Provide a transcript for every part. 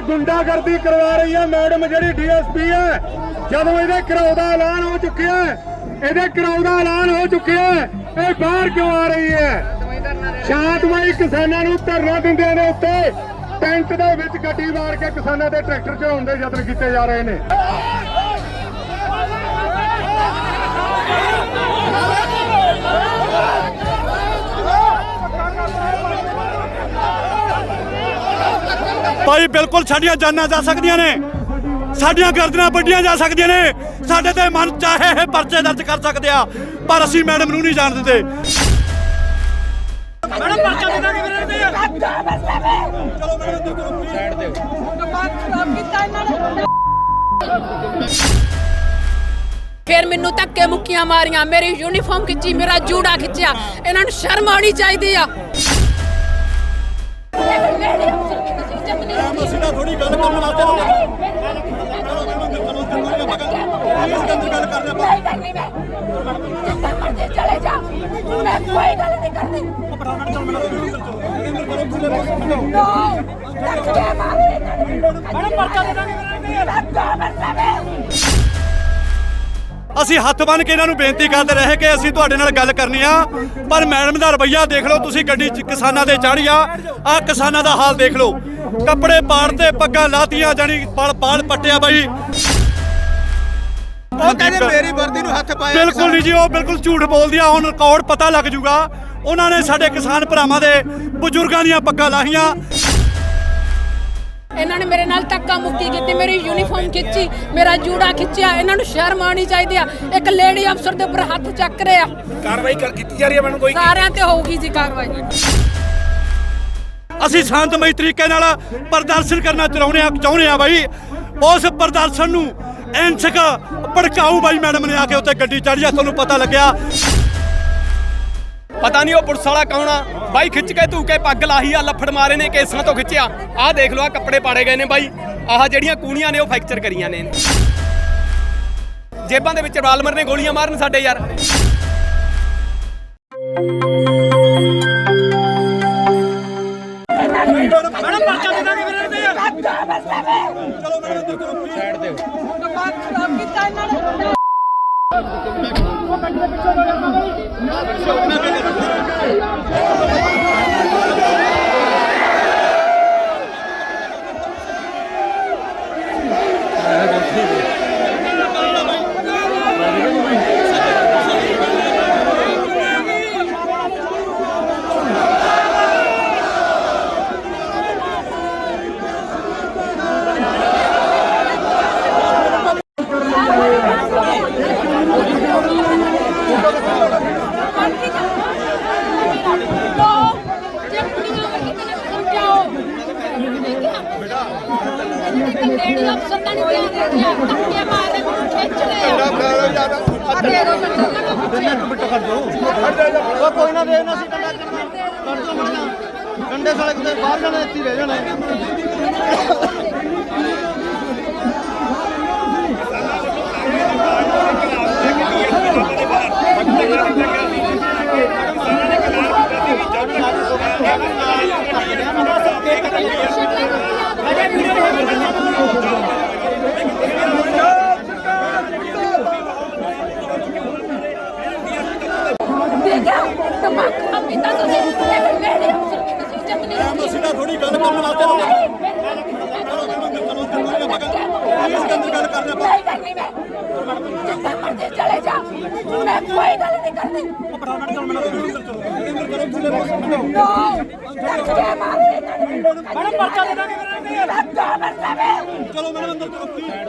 ਗੁੰਡਾਗਰਦੀ ਕਰਵਾ ਰਹੀ ਹੈ ਮੈਡਮ ਜਿਹੜੀ ਡੀਐਸਪੀ ਹੈ। ਜਦੋਂ ਇਹਦੇ ਘਰਾਓ ਦਾ ਐਲਾਨ ਹੋ ਚੁੱਕਿਆ ਇਹਦੇ ਘਰਾਓ ਦਾ ਐਲਾਨ ਹੋ ਚੁੱਕਿਆ ਹੈ, ਇਹ ਬਾਹਰ ਕਿਉਂ ਆ ਰਹੀ ਹੈ? ਸ਼ਾਂਤਮਈ ਕਿਸਾਨਾਂ ਨੂੰ ਧਰਨਾ ਦਿੰਦਿਆਂ ਦੇ ਉੱਤੇ ਟੈਂਟ ਦੇ ਵਿੱਚ ਗੱਡੀ ਮਾਰ ਕੇ ਕਿਸਾਨਾਂ ਦੇ ਟਰੈਕਟਰ ਚੜਾਉਣ ਦੇ ਯਤਨ ਕੀਤੇ ਜਾ ਰਹੇ ਨੇ। ਭਾਈ ਬਿਲਕੁਲ ਸਾਡੀਆਂ ਜਾਨਾਂ ਜਾ ਸਕਦੀਆਂ ਨੇ। ਸਾਡੀਆਂ ਗਰਦਨਾਂ ਵੱਡੀਆਂ ਜਾ ਸਕਦੀਆਂ ਨੇ। ਸਾਡੇ ਤੇ ਮਨ ਚਾਹੇ ਇਹ ਪਰਚੇ ਦਰਜ ਕਰ ਸਕਦੇ ਆ ਪਰ ਅਸੀਂ ਮੈਡਮ ਨੂੰ ਨਹੀਂ ਜਾਣ ਦਿੰਦੇ। ਮੈਡਮ ਪਰਚਾ ਦੇ ਦਾਂਗੇ ਵੀਰੇ ਤੇ ਚਲੋ ਮੈਡਮ ਇੱਧਰ ਕਰੋ ਸਾਈਡ ਤੇ ਫਿਰ ਮੈਨੂੰ ਧੱਕੇ ਮੁੱਕੀਆਂ ਮਾਰੀਆਂ ਮੇਰੀ ਯੂਨੀਫਾਰਮ ਖਿੱਚੀ ਮੇਰਾ ਜੂੜਾ ਖਿੱਚਿਆ। ਇਹਨਾਂ ਨੂੰ ਸ਼ਰਮ ਆਉਣੀ ਚਾਹੀਦੀ ਆ। ਅਸੀਂ ਥੋੜੀ ਗੱਲ ਕਰਨ ਵਾਸਤੇ ਪਲੀਜ਼ ਅੰਦਰ ਗੱਲ ਕਰਦੇ ਨਹੀਂ ਕਰਨੀ ਮੈਂ ਜਿੱਦਾਂ ਮਰਜ਼ੀ ਚਲੇ ਜਾ ਮੈਂ ਕੋਈ ਗੱਲ ਨਹੀਂ ਕਰਨੀ ਨੋ ਧੱਕੇ ਮਾਰਦੇ ਮੈਡਮ ਪਰਚਾ ਦੇ ਦਾਂਗੇ ਅਸੀਂ ਹੱਥ ਬੰਨ ਕੇ ਇਹਨਾਂ ਨੂੰ ਬੇਨਤੀ ਕਰਦੇ ਰਹੇ ਕਿ ਅਸੀਂ ਤੁਹਾਡੇ ਨਾਲ ਗੱਲ ਕਰਨੀ ਆ। ਪਰ ਮੈਡਮ ਦਾ ਰਵੱਈਆ ਦੇਖ ਲਓ, ਤੁਸੀਂ ਗੱਡੀ ਕਿਸਾਨਾਂ ਦੇ ਚਾੜੀ ਆ। ਆ ਕਿਸਾਨਾਂ ਦਾ ਹਾਲ ਦੇਖ ਲਓ। ਕੱਪੜੇ ਪਾੜਤੇ ਪੱਗਾਂ ਲਾਤੀਆਂ ਜਾਨੀ ਪਲ ਪਾਲ ਪੱਟਿਆ ਬਾਈ। ਉਹ ਕਹਿੰਦੇ ਮੇਰੀ ਵਰਦੀ ਨੂੰ ਹੱਥ ਪਾਇਆ ਬਿਲਕੁਲ ਨਹੀਂ ਜੀ ਉਹ ਬਿਲਕੁਲ ਝੂਠ ਬੋਲਦੀ ਆ। ਹੁਣ ਰਿਕਾਰਡ ਪਤਾ ਲੱਗ ਜੂਗਾ। ਉਹਨਾਂ ਨੇ ਸਾਡੇ ਕਿਸਾਨ ਭਰਾਵਾਂ ਦੇ ਬਜ਼ੁਰਗਾਂ ਦੀਆਂ ਪੱਗਾਂ ਲਾਹੀਆਂ। ਇਹਨਾਂ ਨੇ ਮੇਰੇ ਨਾਲ ਧੱਕਾ ਮੁੱਕੀ ਕੀਤੀ ਮੇਰੀ ਯੂਨੀਫਾਰਮ ਖਿੱਚੀ ਮੇਰਾ ਜੂੜਾ ਖਿੱਚਿਆ। ਇਹਨਾਂ ਨੂੰ ਸ਼ਰਮ ਆਉਣੀ ਚਾਹੀਦੀ ਆ। ਇੱਕ ਲੇਡੀ ਅਫਸਰ ਦੇ ਉੱਪਰ ਹੱਥ ਚੱਕ ਰਹੇ। ਆ ਕਾਰਵਾਈ ਕਰ ਕੀਤੀ ਜਾ ਰਹੀ ਹੈ ਮੈਨੂੰ ਕੋਈ ਸਾਰਿਆਂ ਤੇ ਹੋਊਗੀ ਜੀ ਕਾਰਵਾਈ। ਅਸੀਂ ਸ਼ਾਂਤਮਈ ਤਰੀਕੇ ਨਾਲ ਪ੍ਰਦਰਸ਼ਨ ਕਰਨਾ ਚਾਹੁੰਦੇ ਆ ਚਾਹੁੰਦੇ ਆ ਬਾਈ। ਉਸ ਪ੍ਰਦਰਸ਼ਨ ਨੂੰ ਐਂਸਕ ਭੜਕਾਊ ਬਾਈ ਮੈਡਮ ਨੇ ਆ ਕੇ ਉੱਤੇ ਗੱਡੀ ਚੜ੍ਹੀ ਆ, ਤੁਹਾਨੂੰ ਪਤਾ ਲੱਗਿਆ। ਪਤਾ ਨਹੀਂ ਉਹ ਪੁਲਿਸ ਵਾਲਾ ਕੌਣ ਆ। ਬਾਈ ਖਿੱਚ ਕੇ ਧੂ ਕੇ ਪੱਗ ਲਾਹੀ ਆ, ਲੱਫੜ ਮਾਰੇ ਨੇ, ਕੇਸਾਂ ਤੋਂ ਖਿੱਚਿਆ। ਆਹ ਦੇਖ ਲਓ ਆ ਕੱਪੜੇ ਪਾੜੇ ਗਏ ਨੇ ਬਾਈ। ਆਹ ਜਿਹੜੀਆਂ ਕੂਣੀਆਂ ਨੇ, ਉਹ ਫ੍ਰੈਕਚਰ ਕਰੀਆਂ ਨੇ। ਜੇਬਾਂ ਦੇ ਵਿੱਚ ਰਾਲਮਰ ਨੇ ਗੋਲੀਆਂ ਮਾਰਨ ਸਾਡੇ ਯਾਰ। ਸਾਈਡ ਤੇ ਖਰਾਬ ਕੀਤਾ ਇਹਨਾਂ ਨੇ ਲੇਡੀ ਅਫਸਰ ਤਾਂ ਨਹੀਂ ਧਿਆਨ ਰੱਖਿਆ ਧੱਕੇ ਮਾਰੇ ਮੈਨੂੰ ਖਿੱਚ ਲਿਆ ਅੱਗੇ ਰੋ ਉਹ ਕੋਈ ਨਾ ਦੇ ਨਾ ਦੋ ਮੜੀਆਂ ਕੰਡੇ ਸਾਲੇ ਕਿਤੇ ਬਾਹਰ ਜਾਣਾ, ਇੱਥੇ ਰਹਿ ਜਾਣਾ। ਦੇਖਿਆ ਤਮਾਕੂ ਪੀਤਾ ਤੁਸੀਂ ਇੱਕ ਲੇਡੀ ਅਫਸਰ ਦੀ ਤੁਸੀਂ ਇੱਜ਼ਤ ਤਾਂ ਥੋੜੀ ਗੱਲ ਕਰਨ ਵਾਸਤੇ ਪਲੀਜ਼ ਅੰਦਰ ਗੱਲ ਕਰਦੇ ਆਪਾਂ ਨਹੀਂ ਕਰਨੀ ਮੈਂ ਜਿੱਦਾਂ ਮਰਜ਼ੀ ਚਲੇ ਜਾ ਮੈਂ ਕੋਈ ਗੱਲ ਨਹੀਂ ਕਰਨੀ ਨੋ ਧੱਕੇ ਮਾਰਦੇ ਮੈਡਮ ਪਰਚਾ ਦੇ ਦਾਂਗੇ ਵੀਰੇ ਧੱਕਾ ਮਾਰਦੇ ਚਲੋ ਮੈਡਮ ਅੰਦਰ ਕਰੋ ਸਾਈਡ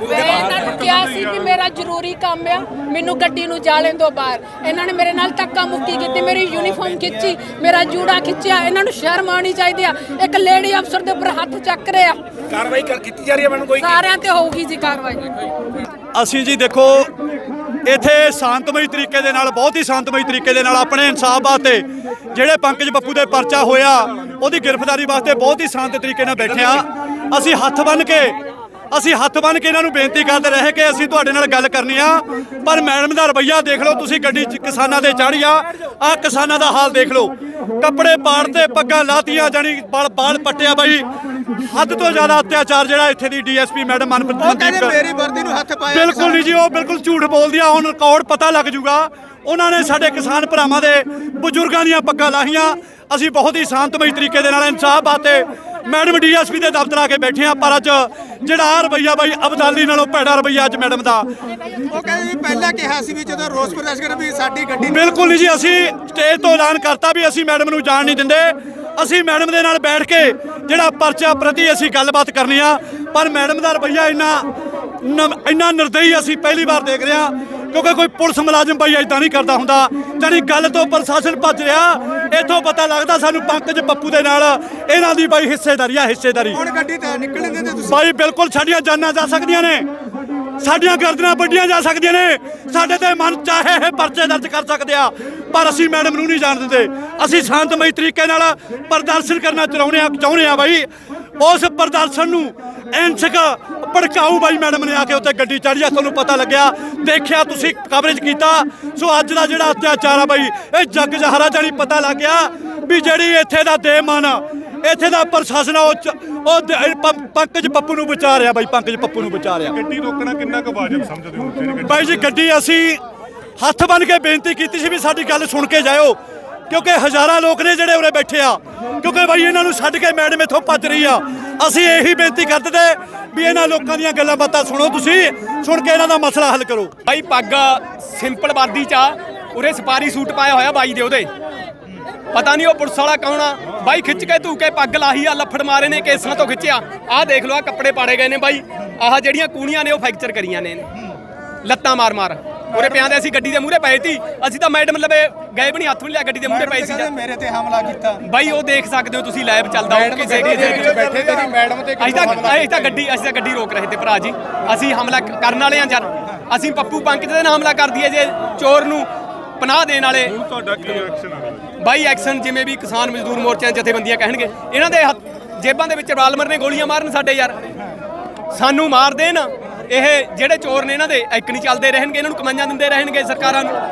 ਮੈਂ ਇਹਨਾਂ ਨੂੰ ਕਿਹਾ ਸੀ ਕਿ ਮੇਰਾ ਜ਼ਰੂਰੀ ਕੰਮ ਆ ਮੈਨੂੰ ਗੱਡੀ ਨੂੰ ਜਾ ਲੈਣ ਦਿਓ ਬਾਹਰ। ਇਹਨਾਂ ਨੇ ਮੇਰੇ ਨਾਲ ਧੱਕਾ ਮੁੱਕੀ ਕੀਤੀ ਮੇਰੀ ਯੂਨੀਫਾਰਮ ਖਿੱਚੀ ਮੇਰਾ ਜੂੜਾ ਖਿੱਚਿਆ ਇਹਨਾਂ ਨੂੰ ਸ਼ਰਮ ਆਉਣੀ ਚਾਹੀਦੀ ਆ। ਇੱਕ ਲੇਡੀ ਅਫਸਰ ਦੇ ਉੱਪਰ ਹੱਥ ਚੱਕ ਰਿਹਾ ਕਾਰਵਾਈ ਕਰ- ਕੀਤੀ ਜਾ ਰਹੀ ਹੈ ਮੈਡਮ ਕੋਈ? ਸਾਰਿਆਂ ਤੇ ਹੋਊਗੀ ਜੀ ਕਾਰਵਾਈ। ਅਸੀਂ ਜੀ ਦੇਖੋ ਇੱਥੇ ਸ਼ਾਂਤਮਈ ਤਰੀਕੇ ਦੇ ਨਾਲ ਬਹੁਤ ਹੀ ਸ਼ਾਂਤਮਈ ਤਰੀਕੇ ਦੇ ਨਾਲ ਆਪਣੇ ਇਨਸਾਫ ਵਾਸਤੇ ਜਿਹੜੇ ਪੰਕਜ ਬੱਪੂ ਦੇ ਪਰਚਾ ਹੋਇਆ ਉਹਦੀ ਗ੍ਰਿਫਤਾਰੀ ਵਾਸਤੇ ਬਹੁਤ ਹੀ ਸ਼ਾਂਤ ਤਰੀਕੇ ਨਾਲ ਬੈਠੇ ਆ ਅਸੀਂ ਹੱਥ ਬੰਨ ਕੇ ਅਸੀਂ ਹੱਥ ਬੰਨ ਕੇ ਇਹਨਾਂ ਨੂੰ ਬੇਨਤੀ ਕਰਦੇ ਰਹੇ ਕਿ ਅਸੀਂ ਤੁਹਾਡੇ ਨਾਲ ਗੱਲ ਕਰਨੀ ਆ। ਪਰ ਮੈਡਮ ਦਾ ਰਵੱਈਆ ਦੇਖ ਲਓ ਤੁਸੀਂ ਗੱਡੀ 'ਚ ਕਿਸਾਨਾਂ ਦੇ ਚਾੜੀ ਆ। ਆ ਕਿਸਾਨਾਂ ਦਾ ਹਾਲ ਦੇਖ ਲਓ। ਕੱਪੜੇ ਪਾੜਤੇ ਪੱਗਾਂ ਲਾਤੀਆਂ ਜਾਨੀ ਬਾਲ ਬਾਲ ਪੱਟਿਆ ਬਾਈ। ਹੱਦ ਤੋਂ ਜ਼ਿਆਦਾ ਅਤਿਆਚਾਰ ਜਿਹੜਾ ਇੱਥੇ ਦੀ ਡੀਐਸਪੀ ਮੈਡਮ ਮਨਪ੍ਰੀਤ ਮੇਰੀ ਵਰਦੀ ਨੂੰ ਹੱਥ ਪਾਇਆ ਬਿਲਕੁਲ ਨਹੀਂ ਜੀ ਉਹ ਬਿਲਕੁਲ ਝੂਠ ਬੋਲਦੀ ਆ ਹੁਣ ਰਿਕਾਰਡ ਪਤਾ ਲੱਗ ਜੂਗਾ। ਉਹਨਾਂ ਨੇ ਸਾਡੇ ਕਿਸਾਨ ਭਰਾਵਾਂ ਦੇ ਬਜ਼ੁਰਗਾਂ ਦੀਆਂ ਪੱਗਾਂ ਲਾਹੀਆਂ। ਅਸੀਂ ਬਹੁਤ ਹੀ ਸ਼ਾਂਤਮਈ ਤਰੀਕੇ ਦੇ ਨਾਲ ਇਨਸਾਫ ਬਾਤੇ ਮੈਡਮ ਡੀਐਸਪੀ ਦੇ ਦਫ਼ਤਰ ਆ ਕੇ ਬੈਠੇ ਆ ਪਰ ਅੱਜ ਜਿਹੜਾ ਆਹ ਰਵੱਈਆ ਬਾਈ ਅਬਦਾਲੀ ਨਾਲੋਂ ਭੈੜਾ ਰਵੱਈਆ ਅੱਜ ਮੈਡਮ ਦਾ। ਉਹ ਕਹਿੰਦੇ ਪਹਿਲਾਂ ਕਿਹਾ ਸੀ ਵੀ ਜਦੋਂ ਰੋਸ ਪ੍ਰਦਰਸ਼ਨ ਵੀ ਸਾਡੀ ਗੱਡੀ ਬਿਲਕੁਲ ਨਹੀਂ ਜੀ ਅਸੀਂ ਸਟੇਜ ਤੋਂ ਐਲਾਨ ਕਰਤਾ ਵੀ ਅਸੀਂ ਮੈਡਮ ਨੂੰ ਜਾਣ ਨਹੀਂ ਦਿੰਦੇ। ਅਸੀਂ ਮੈਡਮ ਦੇ ਨਾਲ ਬੈਠ ਕੇ ਜਿਹੜਾ ਪਰਚਾ ਪ੍ਰਤੀ ਅਸੀਂ ਗੱਲਬਾਤ ਕਰਨੀ ਆ ਪਰ ਮੈਡਮ ਦਾ ਰਵੱਈਆ ਇੰਨਾ ਇੰਨਾ ਨਿਰਦਈ ਅਸੀਂ ਪਹਿਲੀ ਵਾਰ ਦੇਖ ਰਹੇ ਕਿਉਂਕਿ ਕੋਈ ਪੁਲਿਸ ਮੁਲਾਜ਼ਮ ਬਾਈ ਇਦਾਂ ਨਹੀਂ ਕਰਦਾ ਹੁੰਦਾ। ਜਾਨੀ ਗੱਲ ਤੋਂ ਪ੍ਰਸ਼ਾਸਨ ਭੱਜ ਰਿਹਾ ਇੱਥੋਂ ਪਤਾ ਲੱਗਦਾ ਸਾਨੂੰ ਪੰਕਜ ਪੱਪੂ ਦੇ ਨਾਲ। ਇਹਨਾਂ ਦੀ ਬਾਈ ਹਿੱਸੇਦਾਰੀ ਆ ਹਿੱਸੇਦਾਰੀ। ਹੁਣ ਗੱਡੀ ਤੇ ਨਿਕਲਣ ਦਿੰਦੇ ਤੁਸੀਂ ਬਾਈ ਬਿਲਕੁਲ ਸਾਡੀਆਂ ਜਾਨਾਂ ਜਾ ਸਕਦੀਆਂ ਨੇ। ਸਾਡੀਆਂ ਗਰਦਨਾਂ ਵੱਡੀਆਂ ਜਾ ਸਕਦੀਆਂ ਨੇ। ਸਾਡੇ ਤੇ ਮਨ ਚਾਹੇ ਇਹ ਪਰਚੇ ਦਰਜ ਕਰ ਸਕਦੇ ਆ ਪਰ ਅਸੀਂ ਮੈਡਮ ਨੂੰ ਨਹੀਂ ਜਾਣ ਦਿੰਦੇ ਅਸੀਂ ਸ਼ਾਂਤਮਈ ਤਰੀਕੇ ਨਾਲ ਪ੍ਰਦਰਸ਼ਨ ਕਰਨਾ ਚਾਹੁੰਦੇ ਆ ਚਾਹੁੰਦੇ ਆ ਬਾਈ। ਉਸ ਪ੍ਰਦਰਸ਼ਨ ਨੂੰ ਐਂਸਕ ਭੜਕਾਊ ਬਾਈ ਮੈਡਮ ਨੇ ਆ ਕੇ ਉੱਤੇ ਗੱਡੀ ਚੜ੍ਹੀ ਆ ਤੁਹਾਨੂੰ ਪਤਾ ਲੱਗਿਆ। ਦੇਖਿਆ ਤੁਸੀਂ ਕਵਰੇਜ ਕੀਤਾ। ਸੋ ਅੱਜ ਦਾ ਜਿਹੜਾ ਅਤਿਆਚਾਰ ਆ ਬਾਈ ਇਹ ਜੱਗ ਜਹਰਾ ਜਾਨੀ ਪਤਾ ਲੱਗ ਗਿਆ ਵੀ ਜਿਹੜੀ ਇੱਥੇ ਦਾ ਦੇਮਨ ਆ ਇੱਥੇ ਦਾ ਪ੍ਰਸ਼ਾਸਨ ਉਹ ਉਹ ਪੰਕਜ ਪੱਪੂ ਨੂੰ ਬਚਾ ਰਿਹਾ ਬਾਈ ਪੰਕਜ ਪੱਪੂ ਨੂੰ ਬਚਾ ਰਿਹਾ। ਗੱਡੀ ਰੋਕਣਾ ਕਿੰਨਾ ਕੁ ਵਾਜਬ ਸਮਝਦੇ ਹੋ ਬਾਈ ਜੀ ਗੱਡੀ ਅਸੀਂ ਹੱਥ ਬੰਨ ਕੇ ਬੇਨਤੀ ਕੀਤੀ ਸੀ ਵੀ ਸਾਡੀ ਗੱਲ ਸੁਣ ਕੇ ਜਾਇਓ ਕਿਉਂਕਿ ਹਜ਼ਾਰਾਂ ਲੋਕ ਨੇ ਜਿਹੜੇ ਉਰੇ ਬੈਠੇ ਆ। ਕਿਉਂਕਿ ਬਾਈ, ਇਹਨਾਂ ਨੂੰ ਛੱਡ ਕੇ ਮੈਡਮ ਇੱਥੋਂ ਭੱਜ ਰਹੀ ਆ। ਅਸੀਂ ਇਹੀ ਬੇਨਤੀ ਕਰਦੇ ਤੇ ਵੀ ਇਹਨਾਂ ਲੋਕਾਂ ਦੀਆਂ ਗੱਲਾਂ ਬਾਤਾਂ ਸੁਣੋ ਤੁਸੀਂ, ਸੁਣ ਕੇ ਇਹਨਾਂ ਦਾ ਮਸਲਾ ਹੱਲ ਕਰੋ। ਬਾਈ, ਪੱਗ ਸਿੰਪਲ ਵਰਦੀ ਚ ਆ, ਉਰੇ ਸਪਾਰੀ ਸੂਟ ਪਾਇਆ ਹੋਇਆ ਬਾਈ ਦੇ ਉਹਦੇ। ਪਤਾ ਨਹੀਂ ਉਹ ਪੁਲਿਸ ਵਾਲਾ ਕੌਣ ਆ। ਬਾਈ, ਖਿੱਚ ਕੇ ਧੂ ਕੇ ਪੱਗ ਲਾਹੀ ਆ, ਲੱਫੜ ਮਾਰੇ ਨੇ, ਕੇਸਾਂ ਤੋਂ ਖਿੱਚਿਆ। ਆਹ ਦੇਖ ਲਓ ਆ ਕੱਪੜੇ ਪਾੜੇ ਗਏ ਨੇ ਬਾਈ। ਆਹ ਜਿਹੜੀਆਂ ਕੂਣੀਆਂ ਨੇ, ਉਹ ਫ੍ਰੈਕਚਰ ਕਰੀਆਂ ਨੇ ਲੱਤਾਂ ਮਾਰ ਮਾਰ ਉਰੇ ਪਿਆਂ ਦੇ ਅਸੀਂ ਗੱਡੀ ਦੇ ਮੂਹਰੇ ਪਏ ਸੀ। ਅਸੀਂ ਤਾਂ ਮੈਡਮ ਲਵੇ ਗਏ ਵੀ ਨਹੀਂ ਹੱਥ ਵੀ ਨਹੀਂ ਲਿਆ ਗੱਡੀ ਦੇ ਮੂਹਰੇ ਪਏ ਸੀ ਕਹਿੰਦੇ ਮੇਰੇ ਤੇ ਹਮਲਾ ਕੀਤਾ। ਬਾਈ ਉਹ ਦੇਖ ਸਕਦੇ ਹੋ ਤੁਸੀਂ ਲਾਈਵ ਚੱਲਦਾ ਉਹ ਕਿਸੇ ਵਿੱਚ ਬੈਠੇ ਤੇ ਮੈਡਮ ਤੇ ਅਸੀਂ ਤਾਂ ਅਸੀਂ ਤਾਂ ਗੱਡੀ ਅਸੀਂ ਤਾਂ ਗੱਡੀ ਰੋਕ ਰਹੇ ਤੇ ਭਰਾ ਜੀ। ਅਸੀਂ ਹਮਲਾ ਕਰਨ ਵਾਲੇ ਆ ਯਾਰ ਅਸੀਂ ਪੱਪੂ ਪੰਕਜ ਦੇ ਨਾਲ ਹਮਲਾ ਕਰ ਦਈਏ ਜੇ ਚੋਰ ਨੂੰ ਪਨਾਹ ਦੇਣ ਵਾਲੇ। ਤੁਹਾਡਾ ਕੀ ਐਕਸ਼ਨ ਆ? ਬਾਈ ਐਕਸ਼ਨ ਜਿਵੇਂ ਵੀ ਕਿਸਾਨ ਮਜ਼ਦੂਰ ਮੋਰਚਿਆਂ ਜਥੇਬੰਦੀਆਂ ਕਹਿਣਗੇ। ਇਹਨਾਂ ਦੇ ਜੇਬਾਂ ਦੇ ਵਿੱਚ ਰਾਲਮਰ ਨੇ ਗੋਲੀਆਂ ਮਾਰਨ ਸਾਡੇ ਯਾਰ। ਸਾਨੂੰ ਮਾਰ ਦੇਣ। ਇਹ ਜਿਹੜੇ ਚੋਰ ਨੇ ਇਹਨਾਂ ਦੇ, ਇੱਕ ਨਹੀਂ ਚੱਲਦੇ, ਰਹਿਣਗੇ, ਇਹਨਾਂ ਨੂੰ ਕਮਾਈਆਂ ਦਿੰਦੇ ਰਹਿਣਗੇ ਸਰਕਾਰਾਂ ਨੂੰ।